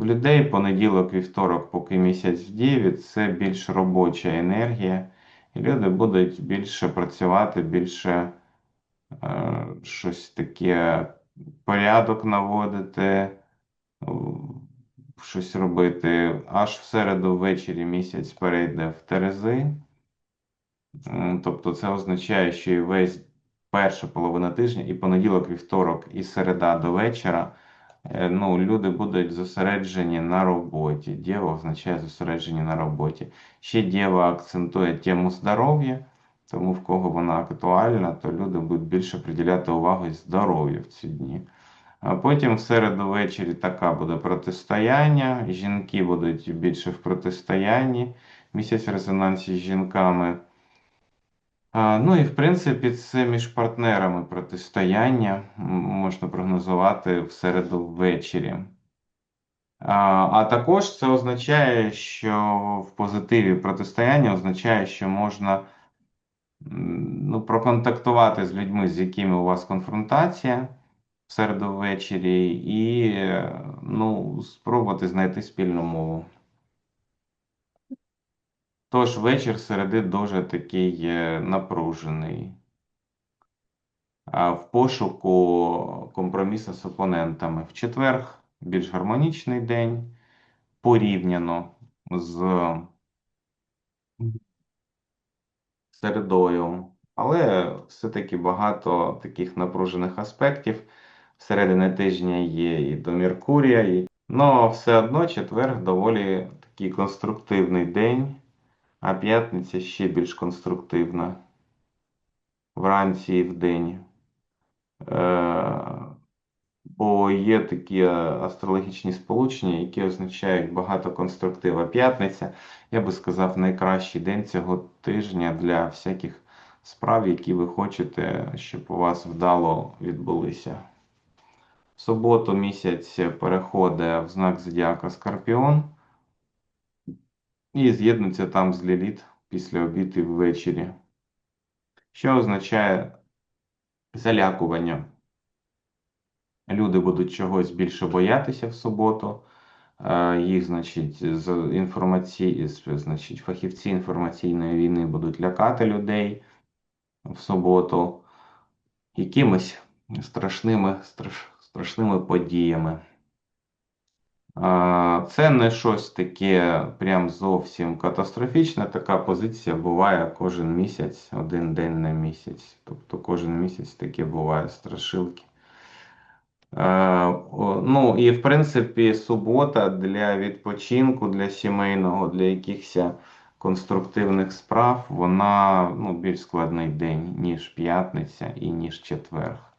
В людей понеділок, вівторок, поки місяць в Діві, це більш робоча енергія, і люди будуть більше працювати, більше е, щось таке порядок наводити, щось робити. Аж в середу ввечері місяць перейде в Терези. Тобто це означає, що і весь перша половина тижня, і понеділок, вівторок, і середа до вечора. Е, ну, люди будуть зосереджені на роботі. Дєва означає зосереджені на роботі. Ще Дєва акцентує тему здоров'я, тому в кого вона актуальна, то люди будуть більше приділяти увагу здоров'ю в ці дні. А потім в середу ввечері така буде протистояння. Жінки будуть більше в протистоянні. Місяць резонансі з жінками. Ну і в принципі, це між партнерами протистояння можна прогнозувати в середу ввечері. А також це означає, що в позитиві протистояння означає, що можна ну, проконтактувати з людьми, з якими у вас конфронтація в середу ввечері, і ну, спробувати знайти спільну мову. Тож вечір середи дуже такий напружений. В пошуку компромісу з опонентами. В четвер більш гармонічний день порівняно з середою. Але все-таки багато таких напружених аспектів. Всередині тижня є і до Меркурія. І... Но все одно четвер доволі такий конструктивний день. А п'ятниця ще більш конструктивна вранці і вдень. Е, бо є такі астрологічні сполучення, які означають багато конструктива. П'ятниця, я би сказав, найкращий день цього тижня для всяких справ, які ви хочете, щоб у вас вдало відбулися. В суботу місяць переходить в знак Зодіака Скорпіон. І з'єднуться там з Ліліт після обіду ввечері. Що означає залякування? Люди будуть чогось більше боятися в суботу. Е, їх, значить, з інформації, значить, фахівці інформаційної війни будуть лякати людей в суботу якимись страшними, страш, страшними подіями. Це не щось таке прям зовсім катастрофічне. Така позиція буває кожен місяць, один день на місяць. Тобто кожен місяць таке буває страшилки. Ну і в принципі субота для відпочинку, для сімейного, для якихось конструктивних справ, вона ну, більш складний день, ніж п'ятниця і ніж четверг.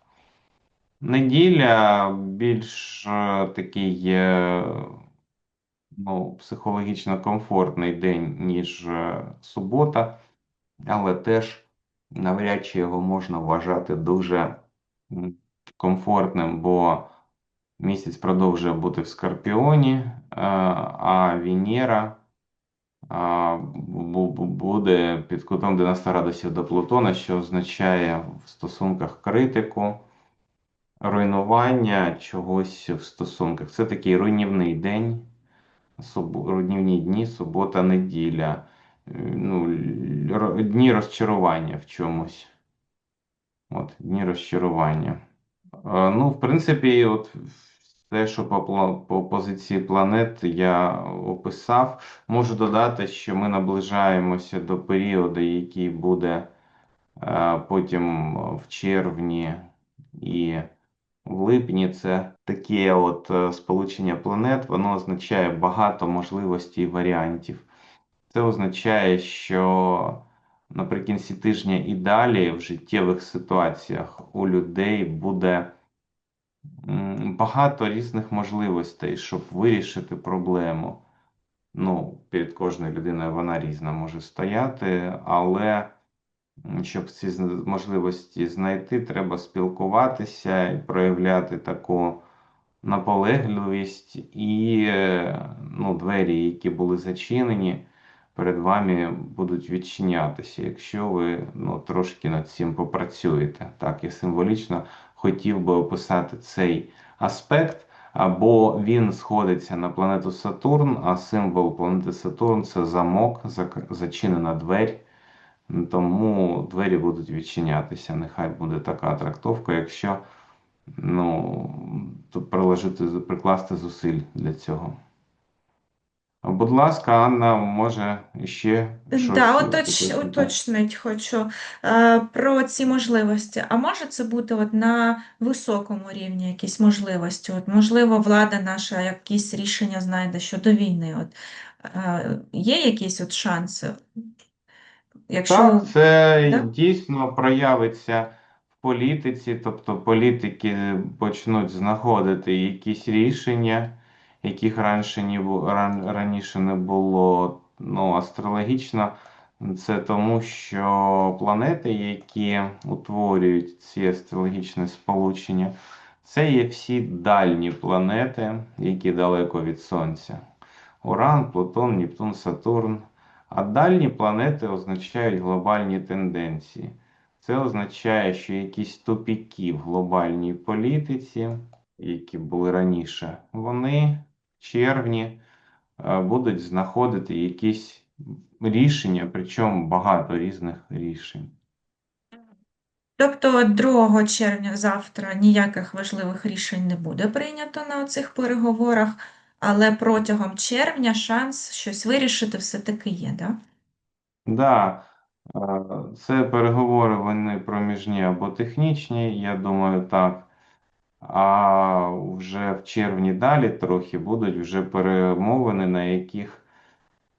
Неділя більш е, такий е, ну, психологічно комфортний день, ніж е, субота, але теж навряд чи його можна вважати дуже комфортним, бо місяць продовжує бути в Скорпіоні, а Венера буде під кутом 90 градусів до Плутона, що означає в стосунках критику руйнування чогось в стосунках. Це такий руйнівний день, руйнівні дні, субота, неділя, ну, дні розчарування в чомусь. От, Дні розчарування. Ну, в принципі, от все, що по, по позиції планет я описав, можу додати, що ми наближаємося до періоду, який буде е, потім в червні і в липні це таке от е, сполучення планет, воно означає багато можливостей і варіантів. Це означає, що наприкінці тижня і далі в життєвих ситуаціях у людей буде багато різних можливостей, щоб вирішити проблему. Ну, перед кожною людиною вона різна може стояти, але щоб ці можливості знайти, треба спілкуватися і проявляти таку наполегливість і ну, двері, які були зачинені, перед вами будуть відчинятися, якщо ви ну, трошки над цим попрацюєте. Так, я символічно хотів би описати цей аспект. Або він сходиться на планету Сатурн, а символ планети Сатурн це замок, зачинена двері. Тому двері будуть відчинятися. Нехай буде така трактовка, якщо ну, приложити, прикласти зусиль для цього. Будь ласка, Анна, може ще щось Да, уточ, уточнити? уточнить хочу е, про ці можливості. А може це бути от на високому рівні якісь можливості? От, можливо, влада наша якісь рішення знайде щодо війни. От, е, є якісь от шанси? Якщо Так, це так? дійсно проявиться в політиці, тобто політики почнуть знаходити якісь рішення, яких раніше не бу- ран- раніше не було. Ну, астрологічно це тому, що планети, які утворюють ці астрологічні сполучення, це є всі дальні планети, які далеко від Сонця. Уран, Плутон, Нептун, Сатурн. А дальні планети означають глобальні тенденції. Це означає, що якісь тупіки в глобальній політиці, які були раніше, вони в червні е, будуть знаходити якісь рішення, причому багато різних рішень. Тобто 2 червня завтра ніяких важливих рішень не буде прийнято на цих переговорах, але протягом червня шанс щось вирішити все-таки є, да? Да, це переговори вони проміжні або технічні, я думаю, так. А вже в червні далі трохи будуть вже перемовини, на яких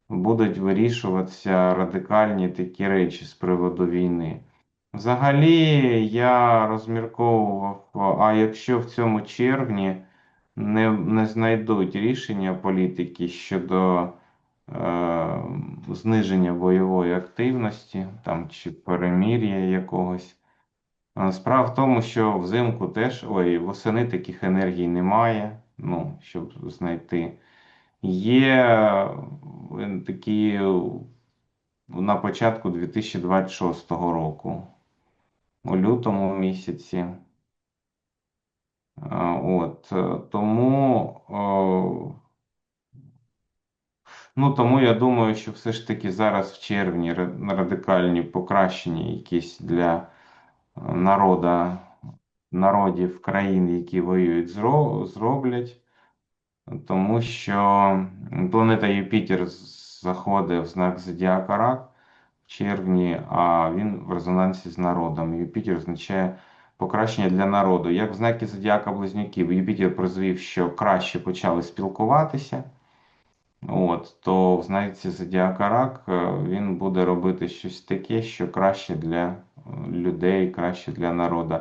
будуть вирішуватися радикальні такі речі з приводу війни. Взагалі, я розмірковував, а якщо в цьому червні не, не знайдуть рішення політики щодо е, зниження бойової активності там, чи перемир'я якогось. Справа в тому, що взимку теж, ой, восени таких енергій немає, ну, щоб знайти. Є е, такі е, на початку 2026 року, у лютому місяці. От, е, тому, ну, тому я думаю, що все ж таки зараз в червні радикальні покращення якісь для е, народа, народів країн, які воюють, зроблять. Тому що планета Юпітер заходить в знак Зодіака Рак в червні, а він в резонансі з народом. Юпітер означає покращення для народу. Як в знакі Зодіака Близнюків, Юпітер призвів, що краще почали спілкуватися. От, то в знаці Зодіака Рак е, він буде робити щось таке, що краще для е, людей, краще для народу.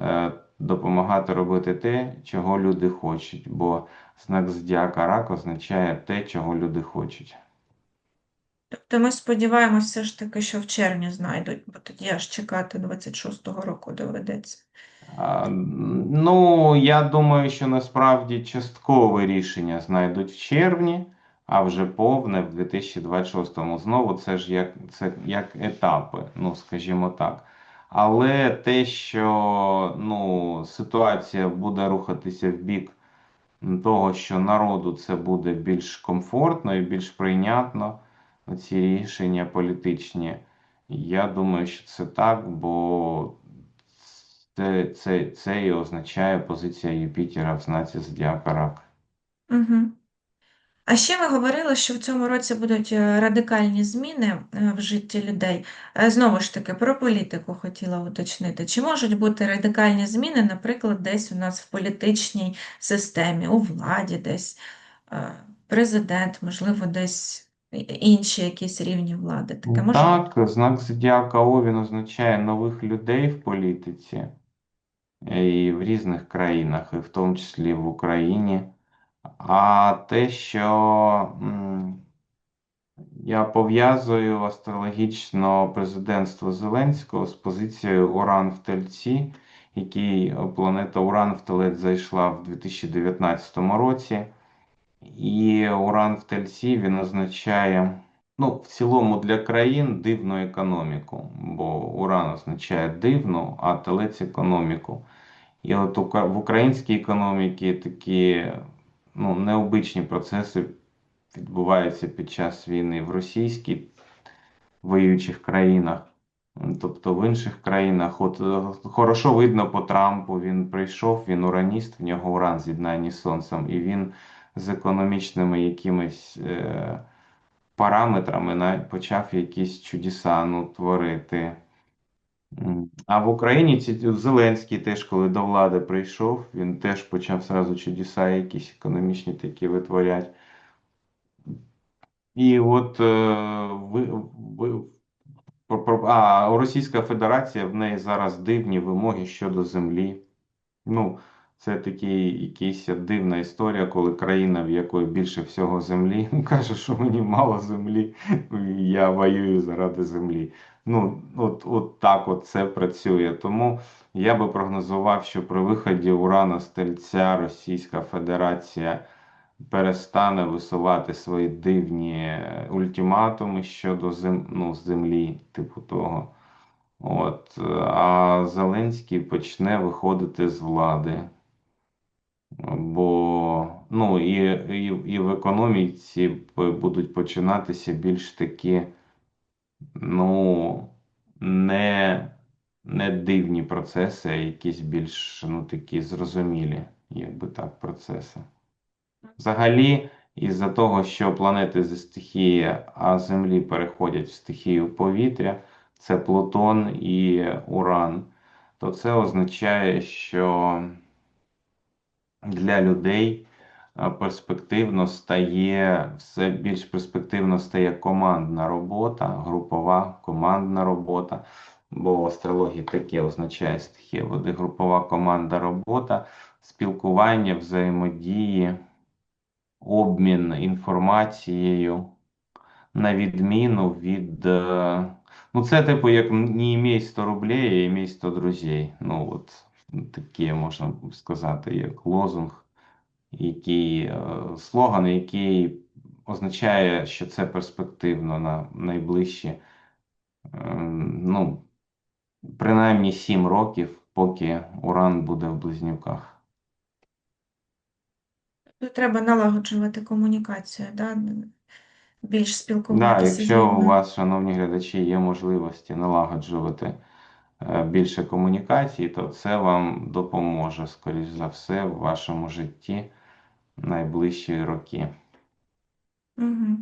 Е, Допомагати робити те, чого люди хочуть, бо знак Зодіака Рак означає те, чого люди хочуть. Тобто ми сподіваємося все ж таки, що в червні знайдуть, бо тоді аж чекати 26-го року доведеться. Ну, я думаю, що насправді часткове рішення знайдуть в червні, а вже повне в 2026-му. Знову це ж як, це як етапи, ну, скажімо так. Але те, що ну, ситуація буде рухатися в бік того, що народу це буде більш комфортно і більш прийнятно, ці рішення політичні. Я думаю, що це так, бо це, це, це і означає позиція Юпітера в знаці Зодіака Рак. Угу. А ще ви говорили, що в цьому році будуть е, радикальні зміни е, в житті людей. Е, Знову ж таки, про політику хотіла уточнити. Чи можуть бути радикальні зміни, наприклад, десь у нас в політичній системі, у владі, десь президент, можливо, десь інші якісь рівні влади? Таке може? Так, знак Зодіака Овін означає нових людей в політиці і в різних країнах, і в тому числі в Україні. А те, що я пов'язую астрологічно президентство Зеленського з позицією Уран в Тельці, який планета Уран в Телець зайшла в 2019 році. І Уран в Тельці він означає, ну, в цілому для країн дивну економіку, бо Уран означає дивну, а Телець економіку. І от в українській економіці такі ну, необичні процеси відбуваються під час війни в російській воюючих країнах. Тобто в інших країнах, от е, хорошо видно по Трампу, він прийшов, він ураніст, в нього уран з'єднання з сонцем, і він з економічними якимись е, параметрами почав якісь чудеса ну, творити. А в Україні ці Зеленський теж, коли до влади прийшов, він теж почав зразу чудеса якісь економічні такі витворяти. І от е, ви, ви, а Російська Федерація в неї зараз дивні вимоги щодо землі. Ну, це такий якийсь дивна історія, коли країна, в якої більше всього землі, каже, що мені мало землі, я воюю заради землі. Ну, от, от так от це працює. Тому я би прогнозував, що при виході Урана з Російська Федерація перестане висувати свої дивні ультиматуми щодо зем, ну, землі, типу того. От, а Зеленський почне виходити з влади. Бо ну, і, і, і в економіці будуть починатися більш такі, ну, не, не дивні процеси, а якісь більш ну, такі зрозумілі, якби так, процеси. Взагалі, із-за того, що планети зі стихії а Землі переходять в стихію повітря, це Плутон і Уран, то це означає, що для людей е, перспективно стає все більш перспективно стає командна робота, групова командна робота. Бо в астрології таке означає стихія води, групова команда робота, спілкування, взаємодії обмін інформацією, на відміну від. е, Ну, це типу, як не імей 100 рублей, а імей 100 друзей. Ну, от таке можна сказати, як лозунг, який е, слоган, який означає, що це перспективно на найближчі, е, ну, принаймні 7 років, поки Уран буде в близнюках. Треба налагоджувати комунікацію, да? більш Да, спілкуватися з якщо у вас, шановні глядачі, є можливості налагоджувати більше комунікацій, то це вам допоможе, скоріш за все, в вашому житті найближчі роки. Угу.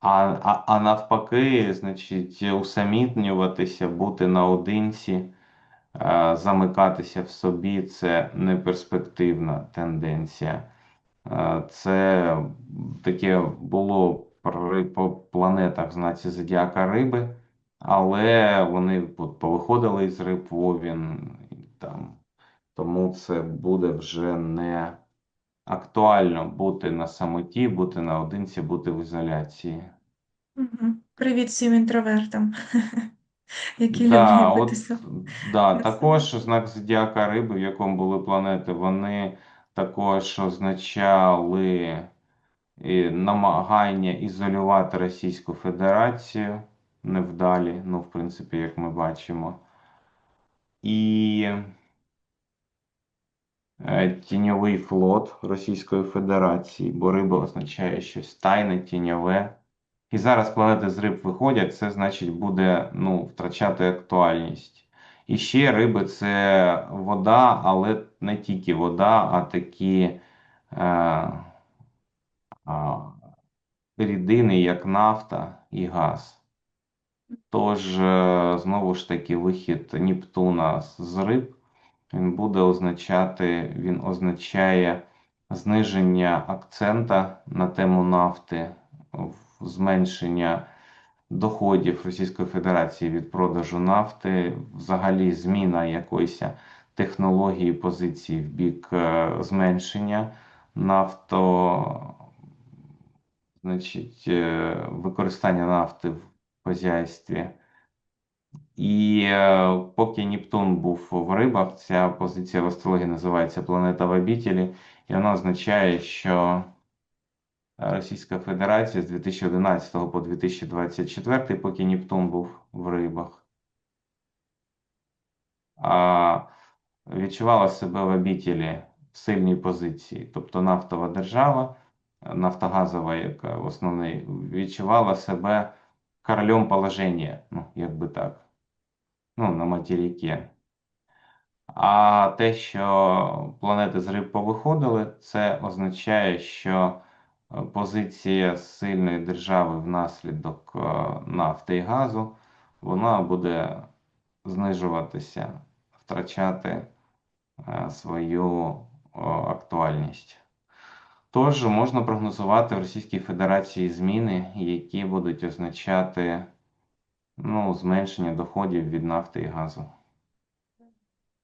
А, а, а навпаки, значить, усамітнюватися, бути наодинці, е, замикатися в собі це неперспективна тенденція. Е, Це таке було при по планетах знаці Зодіака Риби, але вони повиходили із риб в Овін, там, тому це буде вже не актуально бути на самоті, бути наодинці, бути в ізоляції. Угу. Привіт всім інтровертам, які Да, люблять битися. да, також знак Зодіака Риби, в якому були планети, вони також означали намагання ізолювати Російську Федерацію невдалі, ну, в принципі, як ми бачимо. І е, тіньовий флот Російської Федерації, бо риба означає щось тайне, тіньове. І зараз планети з риб виходять, це значить буде ну, втрачати актуальність. І ще риби це вода, але не тільки вода, а такі. Е, а, рідини, як нафта і газ. Тож, е, знову ж таки, вихід Нептуна з риб, він буде означати, він означає зниження акцента на тему нафти, зменшення доходів Російської Федерації від продажу нафти, взагалі зміна якоїсь технології позиції в бік е, зменшення нафто. Значить, е, використання нафти в хазяйстві. І е, поки Нептун був в рибах, ця позиція в астрології називається планета в обітелі, і вона означає, що Російська Федерація з 2011 по 2024, поки Нептун був в рибах, відчувала себе в обітілі в сильній позиції. Тобто нафтова держава, нафтогазова, яка в основній, відчувала себе королем положення, ну, якби так, ну, на материкі. А те, що планети з риб повиходили, це означає, що е, позиція сильної держави внаслідок е, нафти і газу, вона буде знижуватися, втрачати е, свою актуальність. Тож можна прогнозувати в Російській Федерації зміни, які будуть означати ну, зменшення доходів від нафти і газу.